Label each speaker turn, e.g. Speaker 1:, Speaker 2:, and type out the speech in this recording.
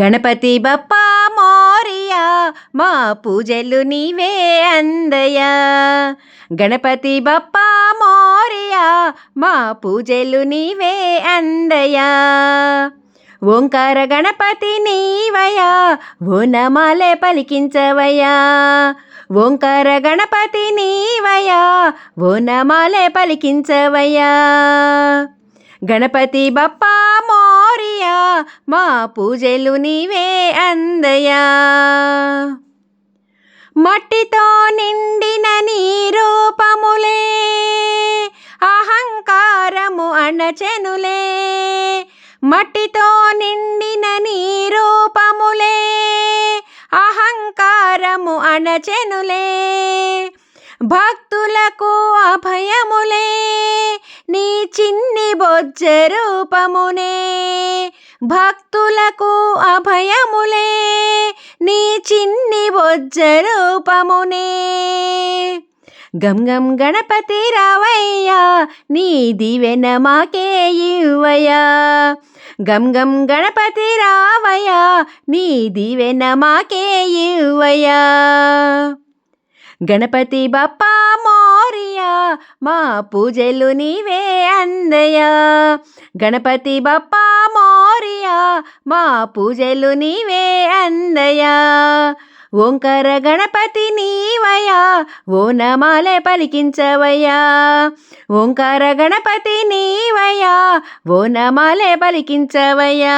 Speaker 1: గణపతి బప్పా మోరియా మా పూజలు నీవే అందయా. గణపతి బప్పా మోరియా మా పూజలు నీవే అందయా. ఓంకార గణపతి నీవయా ఓ నమాలే పలికించవయా. ఓంకార గణపతి నీవయా ఓ నమాలే పలికించవయా. గణపతి బప్పా మరియా మా పూజలు నీవే అందయా. మట్టితో నిండిన నీ రూపములే అహంకారము అణచెనులే. మట్టితో నిండిన నీ రూపములే అహంకారము అణచెనులే. భక్తులకు అభయము చిన్ని బొజ్జ రూపమునే భక్తులకు అభయములే. నీ చిన్ని బొజ్జ రూపమునే. గం గం గణపతి రావయ్యా నీ దివెన మాకే ఇవ్వయా గం గం గణపతి రావయ్యా నీ దివెన మాకే ఇవ్వయా గణపతి బప్పా మా పూజలు నీవే అందయ గణపతి బప్పా మోరియా మా పూజలు నీవే అందయ ఓంకర గణపతి నీవయా ఓ నమాలే పలికించవయ్యా. ఓంకార గణపతి నీవయా ఓ నమాలే పలికించవయ్యా.